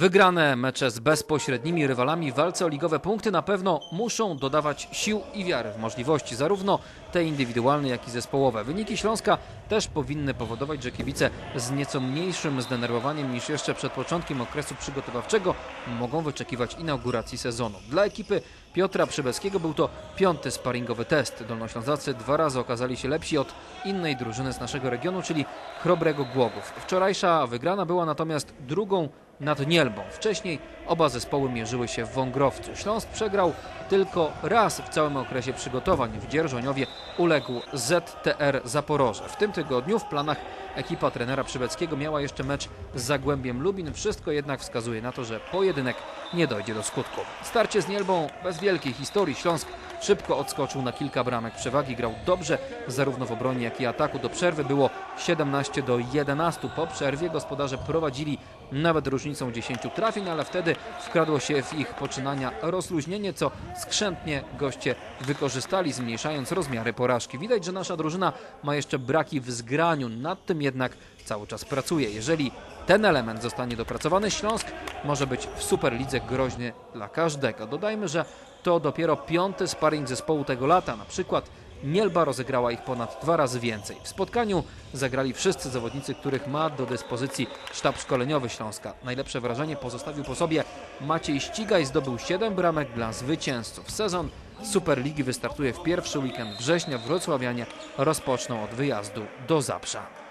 Wygrane mecze z bezpośrednimi rywalami w walce o ligowe punkty na pewno muszą dodawać sił i wiary w możliwości, zarówno te indywidualne, jak i zespołowe. Wyniki Śląska też powinny powodować, że kibice z nieco mniejszym zdenerwowaniem niż jeszcze przed początkiem okresu przygotowawczego mogą wyczekiwać inauguracji sezonu. Dla ekipy Piotra Przybeckiego był to piąty sparingowy test. Dolnoślązacy dwa razy okazali się lepsi od innej drużyny z naszego regionu, czyli Chrobrego Głogów. Wczorajsza wygrana była natomiast drugą nad Nielbą. Wcześniej oba zespoły mierzyły się w Wągrowcu. Śląsk przegrał tylko raz w całym okresie przygotowań. W Dzierżoniowie uległ ZTR Zaporoże. W tym tygodniu w planach ekipa trenera Przybeckiego miała jeszcze mecz z Zagłębiem Lubin. Wszystko jednak wskazuje na to, że pojedynek nie dojdzie do skutku. Starcie z Nielbą bez wielkiej historii. Śląsk szybko odskoczył na kilka bramek przewagi. Grał dobrze zarówno w obronie, jak i ataku. Do przerwy było 17 do 11. Po przerwie gospodarze prowadzili nawet różnicą 10 trafień, ale wtedy wkradło się w ich poczynania rozluźnienie, co skrzętnie goście wykorzystali, zmniejszając rozmiary porażki. Widać, że nasza drużyna ma jeszcze braki w zgraniu, nad tym jednak cały czas pracuje. Jeżeli ten element zostanie dopracowany, Śląsk może być w Superlidze groźny dla każdego. Dodajmy, że to dopiero piąty sparring zespołu tego lata. Na przykład Nielba rozegrała ich ponad dwa razy więcej. W spotkaniu zagrali wszyscy zawodnicy, których ma do dyspozycji sztab szkoleniowy Śląska. Najlepsze wrażenie pozostawił po sobie Maciej Ścigaj, zdobył 7 bramek dla zwycięzców. Sezon Superligi wystartuje w pierwszy weekend września. Wrocławianie rozpoczną od wyjazdu do Zabrza.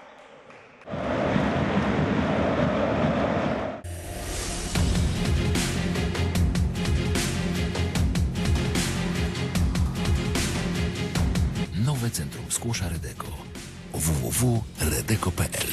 Nowe Centrum Skłosza Redeko. Www.redeko.pl